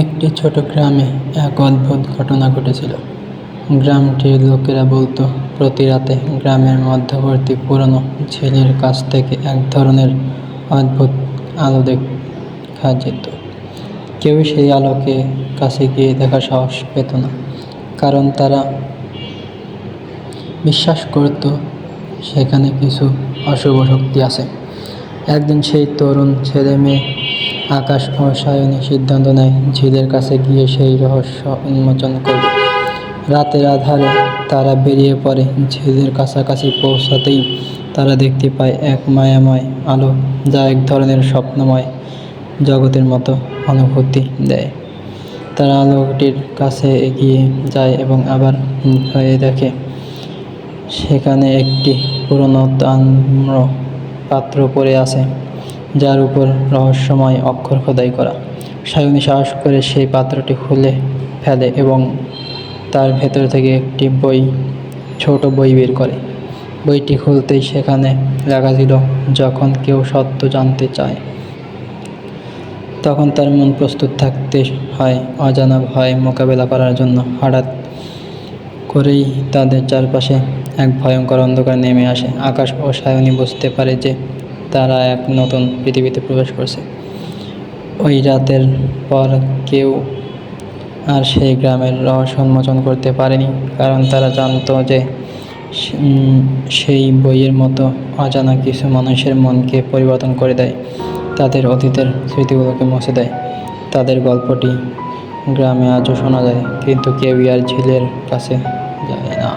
একটি ছোট গ্রামে এক অদ্ভুত ঘটনা ঘটেছিল। গ্রামটির লোকেরা বলতো প্রতি রাতে গ্রামের মধ্যবর্তী পুরনো ঝিলের কাছ থেকে এক ধরনের অদ্ভুত আলো দেখা যেত। কেউ সেই আলোকে কাছে গিয়ে দেখার সাহস পেত না, কারণ তারা বিশ্বাস করত, সেখানে কিছু অশুভ শক্তি আছে। একদিন সেই তরুণ ছেলে মেয়ে আকাশ ও সায়নী সিদ্ধান্ত নেয়, ঝিলের কাছে গিয়ে সেই রহস্য উন্মোচন করবে। রাতের আধারে তারা বেরিয়ে পড়ে, ঝিলের কাছাকাছি পৌঁছাতেই তারা দেখতে পায় এক মায়াময় আলো, যা এক ধরনের স্বপ্নময় জগতের মতো অনুভূতি দেয়। তারা আলোটির কাছে এগিয়ে যায় এবং আবার হয়ে দেখে, সেখানে একটি পুরনো তাম্র পাত্র পড়ে আছে। যার উপর রহস্যময় অক্ষর খোদাই করা। সায়নী সাহস করে সেই পাত্রটি খুলে ফেলে এবং তার ভেতর থেকে একটি বই, ছোট বই বের করে। বইটি খুলতেই সেখানে লেখা ছিল, যখন কেউ সত্য জানতে চায়, তখন তার মন প্রস্তুত থাকতে হয়, অজানা ভয় মোকাবেলা করার জন্য। হঠাৎ করেই তাদের চারপাশে এক ভয়ঙ্কর অন্ধকার নেমে আসে। আকাশ ও সায়নী বুঝতে পারে যে তারা এক নতুন পৃথিবীতে প্রবেশ করছে। ওই রাতের পর কেউ আর সেই গ্রামের রহস্য উন্মোচন করতে পারেনি, কারণ তারা জানতো যে সেই বইয়ের মতো অজানা কিছু মানুষের মনকে পরিবর্তন করে দেয়, তাদের অতীতের স্মৃতিগুলোকে মুছে দেয়। তাদের গল্পটি গ্রামে আজও শোনা যায়, কিন্তু কেউই আর ঝিলের কাছে যায় না।